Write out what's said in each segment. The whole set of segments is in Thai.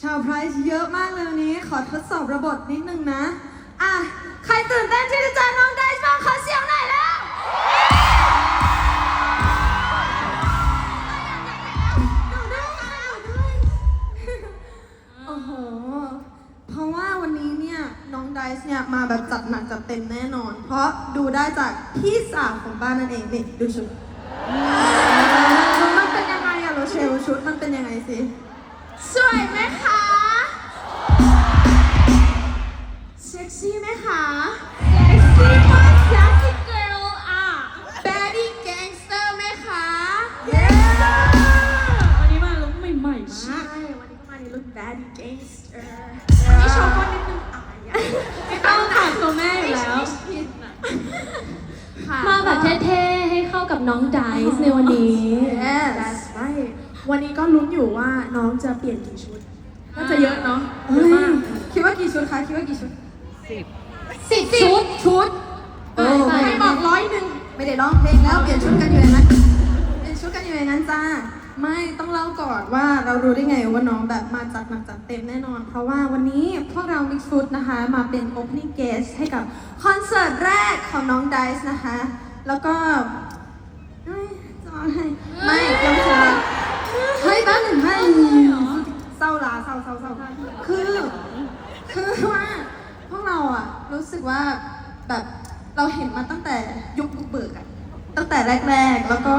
ชาวพรายเยอะมากเลยนี้ ขอทดสอบระบบนิดนึงนะ อะ ใครตื่นเต้นที่จะเจอน้องไดซ์บ้างขอเสียงหน่อยแล้ว โอ้โห เพราะว่าวันนี้เนี่ย น้องไดซ์เนี่ย มาแบบจัดหนักจัดเต็มแน่นอน เพราะดูได้จากพี่สาวของบ้านนั่นเองนี่ดูชุด นี้ก็มาในลุค baddie gangster วันนี้โชว์ก้นนิดนึงอายอะไม่ต้องถามตัวแม่อยู่แล้วผิดนะค่ะ มาแบบเท่ๆ ให้เข้ากับน้องไดซ์ในวันนี้ Yes that's right วันนี้ก็ลุ้นอยู่ว่าน้องจะเปลี่ยนกี่ชุดน่าจะเยอะเนาะเยเฮ้อะยมากคิดว่ากี่ชุดคะคิดว่ากี่ชุดสิบชุดชุดโอ้ไม่บอกร้อยหนึ่งไม่ได้ร้องเพลงแล้วเปลี่ยนชุดกันอยู่อย่างนั้นเปลี่ยน ชุดกันอยู่อย่างนั้นจ้า ไม่ต้องเล่าก่อนว่าเรารู้ได้ไงว่าน้องแบบมาจัดหนักจัดเต็มแน่นอน เพราะว่าวันนี้พวกเรา Mix Food นะคะ มาเป็น opening guest ให้กับคอนเสิร์ตแรกของน้องไดซ์นะคะ แล้วก็เอ้ยจะเอาให้ไม่ยังไม่ถึงเฮ้ยแป๊บหนึ่งให้เศร้าละเศร้าเศร้าเศร้าคือ คือว่าพวกเราอะรู้สึกว่าแบบเราเห็นมาตั้งแต่ยุคบุกเบิกอะตั้งแต่แรก ๆ แล้วก็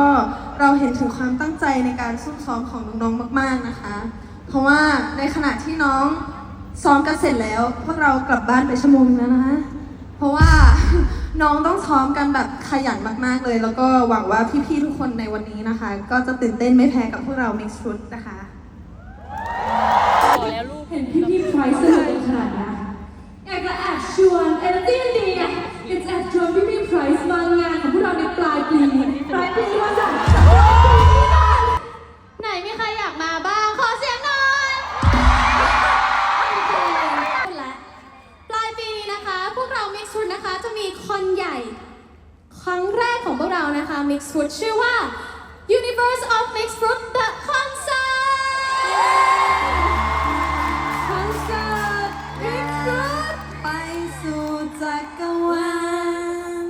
เราเห็นถึงความตั้งใจในการซุ่มซ้อมของน้องๆมาก ๆนะคะ เพราะว่าในขณะที่น้องซ้อมกันเสร็จแล้ว พวกเรากลับบ้านไปชั่วโมงนึงแล้วนะคะ เพราะว่าน้องต้องซ้อมกันแบบขยันมากๆเลย แล้วก็หวังว่าพี่ๆทุกคนในวันนี้นะคะ ก็จะตื่นเต้นไม่แพ้กับพวกเรา Mix Fruit นะคะเห็นพี่พี่ไพรส์สนุกกันขนาดนี้อยากจะแอบชวน Mix Food ชื่อว่า Universe of Mix Food The Concert คอนเสิร์ต Mix Food ไปสู่จักรวาล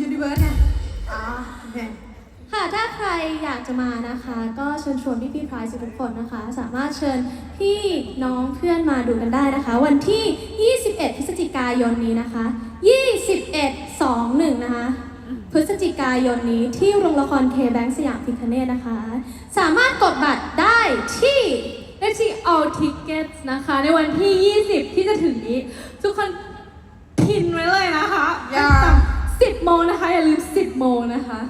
ยูนิเวิร์สเนี่ยอ๋อโอเค ค่ะ ถ้าใครอยากจะมานะคะ ก็เชิญชวนพี่พี่พรายทุกคนนะคะ สามารถเชิญพี่น้องเพื่อนมาดูกันได้นะคะ วันที่ 21 พฤศจิกายนนี้นะคะ 21 21นะคะ พฤศจิกายนนี้ที่โรงละครเคแบงสยามพิคเนตนะคะ สามารถกดบัตรได้ที่ได้ที่ All Tickets นะคะ ในวันที่ 20 ที่จะถึงนี้ ทุกคนพินไว้เลยนะคะอย่า 10โมงนะคะ อย่าลืม 10โมงนะคะ